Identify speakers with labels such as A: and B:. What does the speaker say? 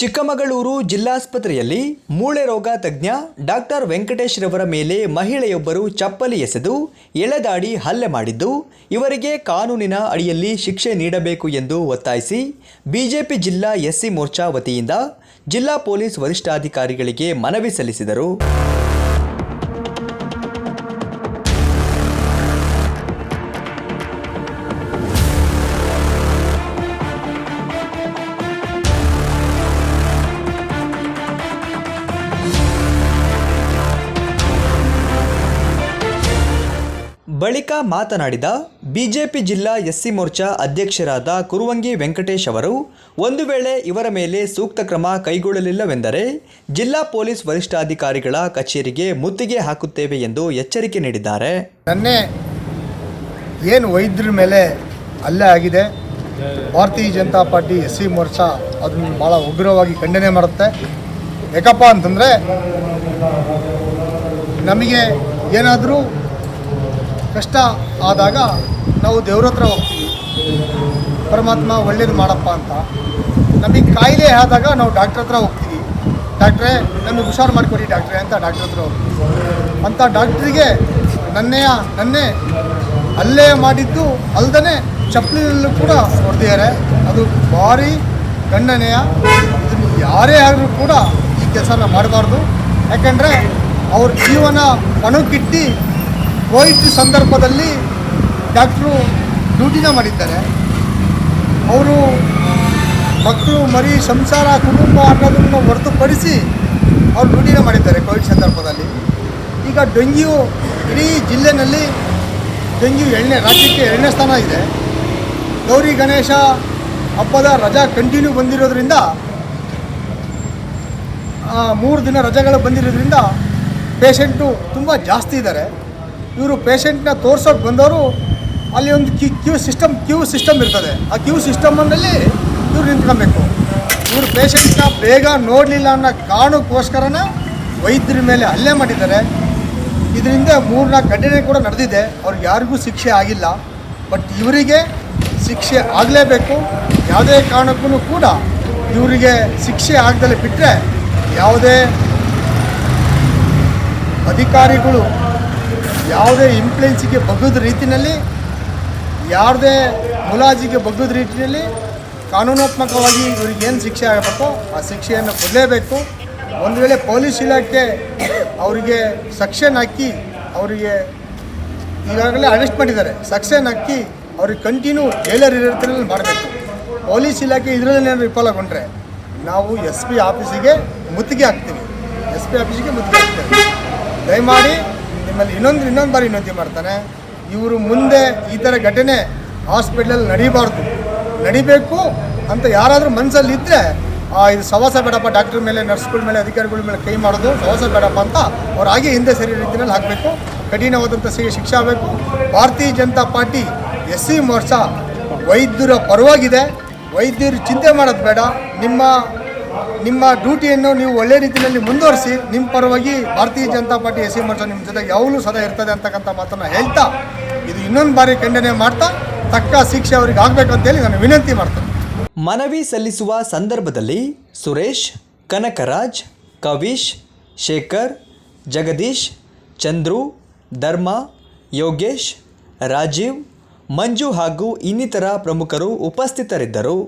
A: ಚಿಕ್ಕಮಗಳೂರು ಜಿಲ್ಲಾಸ್ಪತ್ರೆಯಲ್ಲಿ ಮೂಳೆ ರೋಗ ತಜ್ಞ ಡಾಕ್ಟರ್ ವೆಂಕಟೇಶ್ ರವರ ಮೇಲೆ ಮಹಿಳೆಯೊಬ್ಬರು ಚಪ್ಪಲಿ ಎಸೆದು, ಎಳೆದಾಡಿ ಹಲ್ಲೆ ಮಾಡಿದ್ದು, ಇವರಿಗೆ ಕಾನೂನಿನ ಅಡಿಯಲ್ಲಿ ಶಿಕ್ಷೆ ನೀಡಬೇಕು ಎಂದು ಒತ್ತಾಯಿಸಿ ಬಿಜೆಪಿ ಜಿಲ್ಲಾ ಎಸ್ಸಿ ಮೋರ್ಚಾ ವತಿಯಿಂದ ಜಿಲ್ಲಾ ಪೊಲೀಸ್ ವರಿಷ್ಠಾಧಿಕಾರಿಗಳಿಗೆ ಮನವಿ ಸಲ್ಲಿಸಿದರು. ಬಳಿಕ ಮಾತನಾಡಿದ ಬಿಜೆಪಿ ಜಿಲ್ಲಾ ಎಸ್ಸಿ ಮೋರ್ಚಾ ಅಧ್ಯಕ್ಷರಾದ ಕುರುವಂಗಿ ವೆಂಕಟೇಶ್ ಅವರು, ಒಂದು ವೇಳೆ ಇವರ ಮೇಲೆ ಸೂಕ್ತ ಕ್ರಮ ಕೈಗೊಳ್ಳಲಿಲ್ಲವೆಂದರೆ ಜಿಲ್ಲಾ ಪೊಲೀಸ್ ವರಿಷ್ಠಾಧಿಕಾರಿಗಳ ಕಚೇರಿಗೆ ಮುತ್ತಿಗೆ ಹಾಕುತ್ತೇವೆ ಎಂದು ಎಚ್ಚರಿಕೆ ನೀಡಿದ್ದಾರೆ.
B: ನನ್ನೇ ಏನು ವೈದ್ಯರ ಮೇಲೆ ಅಲ್ಲೇ ಆಗಿದೆ. Bharatiya Janata party S C Morcha ಅದನ್ನು ಭಾಳ ಉಗ್ರವಾಗಿ ಖಂಡನೆ ಮಾಡುತ್ತೆ. ಯಾಕಪ್ಪ ಅಂತಂದರೆ ನಮಗೆ ಏನಾದರೂ ಕಷ್ಟ ಆದಾಗ ನಾವು ದೇವ್ರ ಹತ್ರ ಹೋಗ್ತೀವಿ. ಪರಮಾತ್ಮ ಒಳ್ಳೇದು ಮಾಡಪ್ಪ ಅಂತ. ನಮಗೆ ಕಾಯಿಲೆ ಆದಾಗ ನಾವು ಡಾಕ್ಟ್ರ್ ಹತ್ರ ಹೋಗ್ತೀವಿ. ಡಾಕ್ಟ್ರೇ ನನಗೆ ಹುಷಾರು ಮಾಡಿಕೊಡಿ ಡಾಕ್ಟ್ರೇ ಅಂತ ಡಾಕ್ಟ್ರ್ ಹತ್ರ ಹೋಗ್ತೀವಿ. ಅಂಥ ಡಾಕ್ಟ್ರಿಗೆ ನನ್ನೆಯ ನನ್ನೇ ಅಲ್ಲೇ ಮಾಡಿದ್ದು ಅಲ್ದೇ ಚಪ್ಪಲಿನಲ್ಲೂ ಕೂಡ ಹೊಡೆದಿದ್ದಾರೆ. ಅದು ಭಾರಿ ಖಂಡನೆಯ. ಇದನ್ನು ಯಾರೇ ಆದರೂ ಕೂಡ ಈ ಕೆಲಸನ ಮಾಡಬಾರ್ದು. ಯಾಕೆಂದರೆ ಅವ್ರ ಜೀವನ ಪಣಕ್ಕಿಟ್ಟು ಕೋವಿಡ್ ಸಂದರ್ಭದಲ್ಲಿ ಡಾಕ್ಟ್ರು ಡ್ಯೂಟಿನ ಮಾಡಿದ್ದಾರೆ. ಅವರು ಮಕ್ಕಳು ಮರಿ ಸಂಸಾರ, ಕುಟುಂಬ ಅನ್ನೋದನ್ನು ಹೊರತುಪಡಿಸಿ ಅವ್ರು ಡ್ಯೂಟಿನ ಮಾಡಿದ್ದಾರೆ ಕೋವಿಡ್ ಸಂದರ್ಭದಲ್ಲಿ. ಈಗ ಡೆಂಗ್ಯೂ ಇಡೀ ಜಿಲ್ಲೆನಲ್ಲಿ ಡೆಂಗ್ಯೂ ಎರಡನೇ, ರಾಜ್ಯಕ್ಕೆ ಎರಡನೇ ಸ್ಥಾನ ಇದೆ. ಗೌರಿ ಗಣೇಶ ಹಬ್ಬದ ರಜಾ ಕಂಟಿನ್ಯೂ ಬಂದಿರೋದ್ರಿಂದ ಮೂರು ದಿನ ರಜೆಗಳು ಬಂದಿರೋದ್ರಿಂದ ಪೇಷಂಟು ತುಂಬ ಜಾಸ್ತಿ ಇದ್ದಾರೆ. ಇವರು ಪೇಷಂಟ್ನ ತೋರ್ಸೋಕೆ ಬಂದವರು, ಅಲ್ಲಿ ಒಂದು queue queue system queue system ಇರ್ತದೆ. ಆ ಕ್ಯೂ ಸಿಸ್ಟಮಲ್ಲಿ ಇವ್ರು ನಿಂತ್ಕೊಬೇಕು. ಇವರು ಪೇಷಂಟ್ನ ಬೇಗ ನೋಡಲಿಲ್ಲ ಅನ್ನೋ ಕಾರಣಕ್ಕೋಸ್ಕರನ ವೈದ್ಯರ ಮೇಲೆ ಹಲ್ಲೆ ಮಾಡಿದ್ದಾರೆ. ಇದರಿಂದ ಮೂರ್ನಾಲ್ಕು ಘಟನೆ ಕೂಡ ನಡೆದಿದೆ. ಅವ್ರಿಗೆ ಯಾರಿಗೂ ಶಿಕ್ಷೆ ಆಗಿಲ್ಲ. ಬಟ್ ಇವರಿಗೆ ಶಿಕ್ಷೆ ಆಗಲೇಬೇಕು. ಯಾವುದೇ ಕಾರಣಕ್ಕೂ ಕೂಡ ಇವರಿಗೆ ಶಿಕ್ಷೆ ಆಗದಲ್ಲೇ ಬಿಟ್ಟರೆ ಯಾವುದೇ ಅಧಿಕಾರಿಗಳು ಯಾವುದೇ ಇಂಪ್ಲೆನ್ಸಿಗೆ ಬಗ್ಗದ ರೀತಿಯಲ್ಲಿ, ಯಾವುದೇ ಮುಲಾಜಿಗೆ ಬಗ್ಗದ ರೀತಿಯಲ್ಲಿ ಕಾನೂನಾತ್ಮಕವಾಗಿ ಇವ್ರಿಗೆ ಏನು ಶಿಕ್ಷೆ ಆಗಬೇಕೋ ಆ ಶಿಕ್ಷೆಯನ್ನು ಕೊಡಲೇಬೇಕು ಒಂದು ವೇಳೆ ಪೊಲೀಸ್ ಇಲಾಖೆ ಅವರಿಗೆ ಸಕ್ಷನ್ ಹಾಕಿ ಅವರಿಗೆ ಈಗಾಗಲೇ ಅರೆಸ್ಟ್ ಮಾಡಿದ್ದಾರೆ. ಸಕ್ಷನ್ ಹಾಕಿ ಅವ್ರಿಗೆ ಕಂಟಿನ್ಯೂ ಜೈಲರ್ ಇರೋದ್ರಲ್ಲಿ ಮಾಡಬೇಕು. ಪೊಲೀಸ್ ಇಲಾಖೆ ಇದರಲ್ಲಿ ವಿಫಲಗೊಂಡ್ರೆ ನಾವು ಎಸ್ ಪಿ ಆಫೀಸಿಗೆ ಮುತ್ತಿಗೆ ಹಾಕ್ತೀವಿ. ಎಸ್ ಪಿ ಆಫೀಸಿಗೆ ಮುತ್ತಿಗೆ ಹಾಕ್ತೀವಿ. ದಯಮಾಡಿ ನಿಮ್ಮಲ್ಲಿ ಇನ್ನೊಂದು ಇನ್ನೊಂದು ಬಾರಿ ವಿನಂತಿ ಮಾಡ್ತಾನೆ, ಇವರು ಮುಂದೆ ಈ ಥರ ಘಟನೆ ಹಾಸ್ಪಿಟ್ಲಲ್ಲಿ ನಡೀಬಾರ್ದು. ನಡಿಬೇಕು ಅಂತ ಯಾರಾದರೂ ಮನಸ್ಸಲ್ಲಿ ಇದ್ದರೆ ಇದು ಸವಾಸ ಬೇಡಪ್ಪ, ಡಾಕ್ಟರ್ ಮೇಲೆ, ನರ್ಸ್ಗಳ ಮೇಲೆ, ಅಧಿಕಾರಿಗಳ ಮೇಲೆ ಕೈ ಮಾಡೋದು ಸವಾಸ ಬೇಡಪ್ಪ ಅಂತ ಅವ್ರು ಹಾಗೆ ಹಿಂದೆ ಸರಿ ರೀತಿಯಲ್ಲಿ ಹಾಕಬೇಕು. ಕಠಿಣವಾದಂಥ ಸಿ- ಶಿಕ್ಷೆ ಆಗಬೇಕು. Bharatiya Janata party S C Morcha ವೈದ್ಯರ ಪರವಾಗಿದೆ. ವೈದ್ಯರು ಚಿಂತೆ ಮಾಡೋದು ಬೇಡ. ನಿಮ್ಮ ನಿಮ್ಮ ಡ್ಯೂಟಿಯನ್ನು ನೀವು ಒಳ್ಳೆ ರೀತಿಯಲ್ಲಿ ಮುಂದುವರಿಸಿ ನಿಮ್ಮ ಪರವಾಗಿ ಭಾರತೀಯ ಜನತಾ ಪಾರ್ಟಿ ಎಸ್ ಸಿ ನಿಮ್ಮ ಜೊತೆ ಯಾವಾಗಲೂ ಸದಾ ಇರ್ತದೆ ಅಂತಕ್ಕಂಥ ಮಾತನ್ನು ಹೇಳ್ತಾ, ಇದು ಇನ್ನೊಂದು ಬಾರಿ ಖಂಡನೆ ಮಾಡ್ತಾ, ತಕ್ಕ ಶಿಕ್ಷೆ ಅವ್ರಿಗೆ ಆಗಬೇಕಂತೇಳಿ ನಾನು ವಿನಂತಿ ಮಾಡ್ತೇನೆ.
A: ಮನವಿ ಸಲ್ಲಿಸುವ ಸಂದರ್ಭದಲ್ಲಿ ಸುರೇಶ್, ಕನಕರಾಜ್, ಕವಿಶ್, ಶೇಖರ್, ಜಗದೀಶ್, ಚಂದ್ರು, ಧರ್ಮ, ಯೋಗೇಶ್, ರಾಜೀವ್, ಮಂಜು ಹಾಗೂ ಇನ್ನಿತರ ಪ್ರಮುಖರು ಉಪಸ್ಥಿತರಿದ್ದರು.